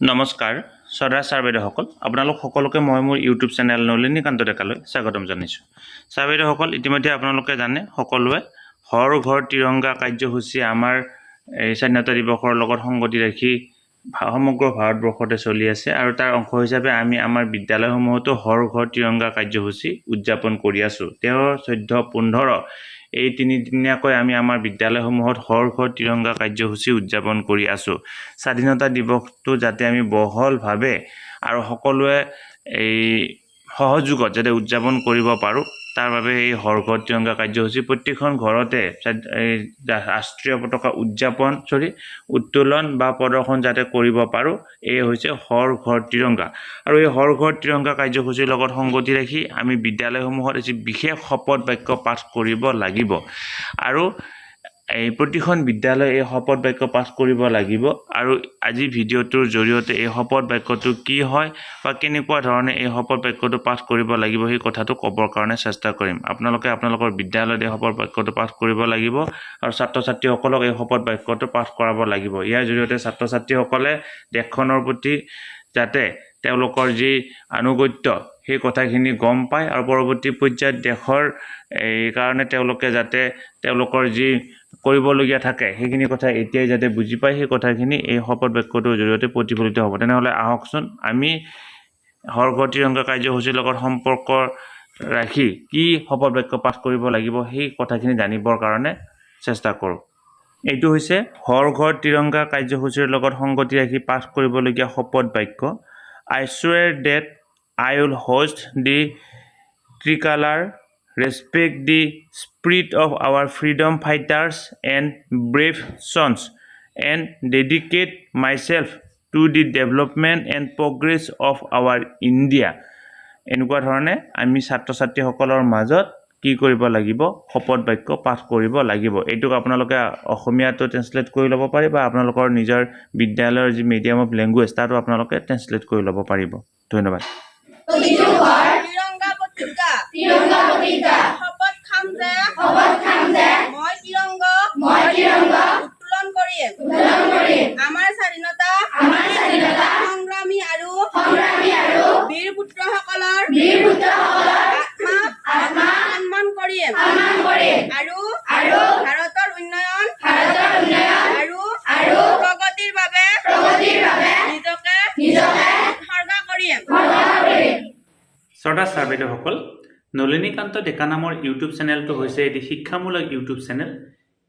নমস্কাৰ শ্ৰদ্ধা ছাৰ বাইদেউসকল আপোনালোক সকলোকে মই মোৰ ইউটিউব চেনেল নলিনীকান্ত ডেকালৈ স্বাগতম জনাইছোঁ। ছাৰ বাইদেউসকল ইতিমধ্যে আপোনালোকে জানে, সকলোৱে হৰ ঘৰ তিৰংগা কাৰ্যসূচী আমাৰ এই স্বাধীনতা দিৱসৰ লগত সংগতি ৰাখি সমগ্ৰ ভাৰতবৰ্ষতে চলি আছে আৰু তাৰ অংশ হিচাপে আমি আমাৰ বিদ্যালয়সমূহতো হৰ ঘৰ তিৰংগা কাৰ্যসূচী উদযাপন কৰি আছোঁ। তেৰ, চৈধ্য, পোন্ধৰ এই তিনিদিনীয়াকৈ আমি আমাৰ বিদ্যালয়সমূহত হৰ ঘৰ তিৰংগা কাৰ্যসূচী উদযাপন কৰি আছোঁ। স্বাধীনতা দিৱসটো যাতে আমি বহলভাৱে আৰু সকলোৱে এই সহযোগত যাতে উদযাপন কৰিব পাৰোঁ। তাৰ বাবে এই হৰঘৰ তিৰংগা কাৰ্যসূচী প্ৰত্যেকখন ঘৰতে ৰাষ্ট্ৰীয় পতাকা উদযাপন, চৰি, উত্তোলন বা প্ৰদৰ্শন যাতে কৰিব পাৰোঁ, এই হৈছে হৰ ঘৰ তিৰংগা আৰু এই হৰ ঘৰ তিৰংগা কাৰ্যসূচীৰ লগত সংগতি ৰাখি আমি বিদ্যালয়সমূহত এটি বিশেষ শপত বাক্য পাঠ কৰিব লাগিব। আৰু এই প্ৰতিখন বিদ্যালয়ে এই শপত বাক্য পাঠ কৰিব লাগিব আৰু আজি ভিডিঅ'টোৰ জৰিয়তে এই শপত বাক্যটো কি হয় বা কেনেকুৱা ধৰণে এই শপত বাক্যটো পাঠ কৰিব লাগিব সেই কথাটো ক'বৰ কাৰণে চেষ্টা কৰিম। আপোনালোকে আপোনালোকৰ বিদ্যালয়ত এই শপত বাক্যটো পাঠ কৰিব লাগিব আৰু ছাত্ৰ ছাত্ৰীসকলক এই শপত বাক্যটো পাঠ কৰাব লাগিব। ইয়াৰ জৰিয়তে ছাত্ৰ ছাত্ৰীসকলে দেশখনৰ প্ৰতি যাতে তেওঁলোকৰ যি আনুগত্য সেই কথাখিনি গম পায় আৰু পৰৱৰ্তী পৰ্যায়ত দেশৰ এই কাৰণে তেওঁলোকে যাতে তেওঁলোকৰ যি কৰিবলগীয়া থাকে। সেইখিনি কথা এতিয়াই যাতে বুজি পায় সেই কথাখিনি এই শপত বাক্যটোৰ জৰিয়তে প্ৰতিফলিত হ'ব। তেনেহ'লে আহকচোন আমি হৰঘৰ তিৰংগা কাৰ্যসূচীৰ লগত সম্পৰ্ক ৰাখি কি শপত বাক্য পাঠ কৰিব লাগিব সেই কথাখিনি জানিবৰ কাৰণে চেষ্টা কৰোঁ। এইটো হৈছে হৰ ঘৰ তিৰংগা কাৰ্যসূচীৰ লগত সংগতি ৰাখি পাঠ কৰিবলগীয়া শপত বাক্য I swear that I will hoist the tricolour respect the spirit of our freedom fighters and brave sons and dedicate myself to the development and progress of our India এনেকুৱা ধৰণে আমি ছাত্ৰ ছাত্ৰীসকলৰ মাজত কি কৰিব লাগিব শপত বাক্য পাঠ কৰিব লাগিব। এইটোক আপোনালোকে অসমীয়াতো ট্ৰেঞ্চলেট কৰি ল'ব পাৰে বা আপোনালোকৰ নিজৰ বিদ্যালয়ৰ যি মিডিয়াম অফ লেংগুৱেজ তাতো আপোনালোকে ট্ৰেঞ্চলেট কৰি ল'ব পাৰিব। ধন্যবাদ। আমাৰ স্বাধীনতা আমাৰ স্বাধীনতা সংগ্ৰামী আৰু বীৰ পুত্ৰসকলৰ বীৰ পুত্ৰসকলৰ আত্মাক সন্মান কৰিম। সন্মান কৰিম। আৰু আৰু ভাৰতৰ উন্নয়ন ভাৰতৰ উন্নয়ন আৰু আৰু প্ৰগতিৰ বাবে নিজকে সৰ্বদা কৰিম। শ্ৰদ্ধা ছাৰ বাইদেউসকল নলিনীকান্ত ডেকা নামৰ ইউটিউব চেনেলটো হৈছে এটি শিক্ষামূলক ইউটিউব চেনেল।